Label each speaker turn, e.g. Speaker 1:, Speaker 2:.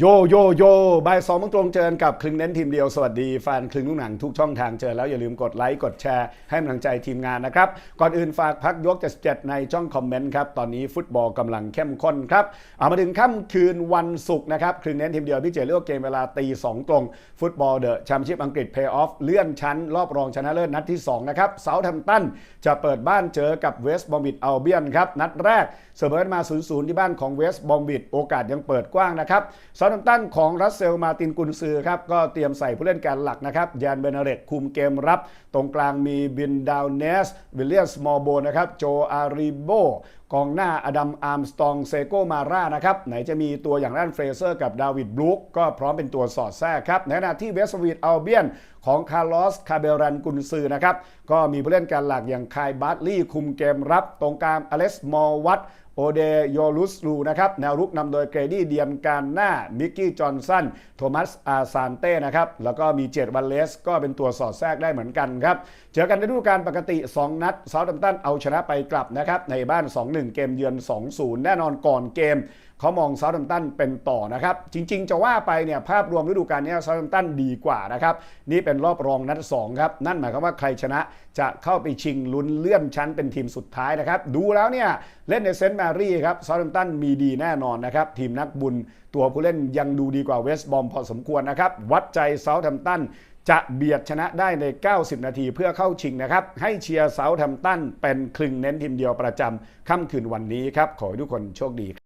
Speaker 1: โยโยโยบ่ายสองมงตรงเจอกับคลึงเน้นทีมเดียว สวัสดีแฟนคลึงลูกหนังทุกช่องทางเจอแล้วอย่าลืมกดไลค์ กดแชร์ ให้กำลังใจทีมงานนะครับ ก่อนอื่นฝากพักยก 77 ในช่องคอมเมนต์ครับ ตอนนี้ฟุตบอลกำลังเข้มข้นครับ เอามาถึงค่ำคืนวันศุกร์นะครับ คลึงเน้นทีมเดียว พี่เจเลือกเกมเวลาตีสองตรง ฟุตบอลเดอะแชมเปี้ยนชิพอังกฤษเพย์ออฟเลื่อนชั้น รอบรองชนะเลิศนัดที่สองนะครับเซาท์แฮมป์ตันจะเปิดบ้านเจอกับเวสต์บอมบิดอัลเบียนครับนัดแรกเสมอกันมา0-0ที่บ้านของเวสต์บอมบิดโอกาสยังเปิดกว้างนะครับซาวน์ตันของรัสเซลมาตินกุนซือครับก็เตรียมใส่ผู้เล่นแกนหลักนะครับแยนเบเนเรตคุมเกมรับ ตรงกลางมีบินดาวเนสวิลเลียมสมอลโบนะครับโจอาริโบกองหน้าอดัมอาร์มสตองเซโกมาร่านะครับไหนจะมีตัวอย่างด้านเฟรเซอร์กับดาวิดบลูคก็พร้อมเป็นตัวสอดแทรกครับในขณะที่เวสต์วีดอัลเบียนของคาร์ลอสคาเบรันกุนซือนะครับก็มีผู้เล่นการหลักอย่างคายบาร์ตลี่คุมเกมรับ ตรงกลางอเล็กซ์มอวัต โอเดโยลุสลูนะครับแนวรุกนำโดยเกรดี้เดียมการหน้ามิกกี้จอห์นสันโทมัสอาซานเต้นะครับแล้วก็มีเจดวันเลส ก็เป็นตัวสอดแทรกได้เหมือนกันครับเจอกันในฤดูกาลปกติ 2 นัดเซาท์แฮมตันเอาชนะไปกลับนะครับในบ้าน 2-1 เกมเยือน 2-0 แน่นอนก่อนเกมเขามองเซาท์แฮมตันเป็นต่อนะครับ จริง ๆ จะว่าไปเนี่ยภาพรวมฤดูกาลนี้เซาท์แฮมตันดีกว่านะครับนี่เป็นรอบรองนัด2ครับนั่นหมายความว่าใครชนะจะเข้าไปชิงลุ้นเลื่อนชั้นเป็นทีมสุดท้ายนะครับดูแล้วเนี่ยเล่นในเซนต์แมรี่ครับเซาท์แฮมตันมีดีแน่นอนนะครับ ทีมนักบุญตัวผู้เล่นยังดูดีกว่าเวสต์บอมพอสมควรนะครับ วัดใจเซาท์แฮมตันจะเบียดชนะได้ใน 90 นาทีเพื่อเข้าชิงนะครับ ให้เชียร์เซาท์แฮมตันเป็นคลึงเน้นทีมเดียวประจำค่ำคืนวันนี้ครับ ขอให้ทุกคนโชคดี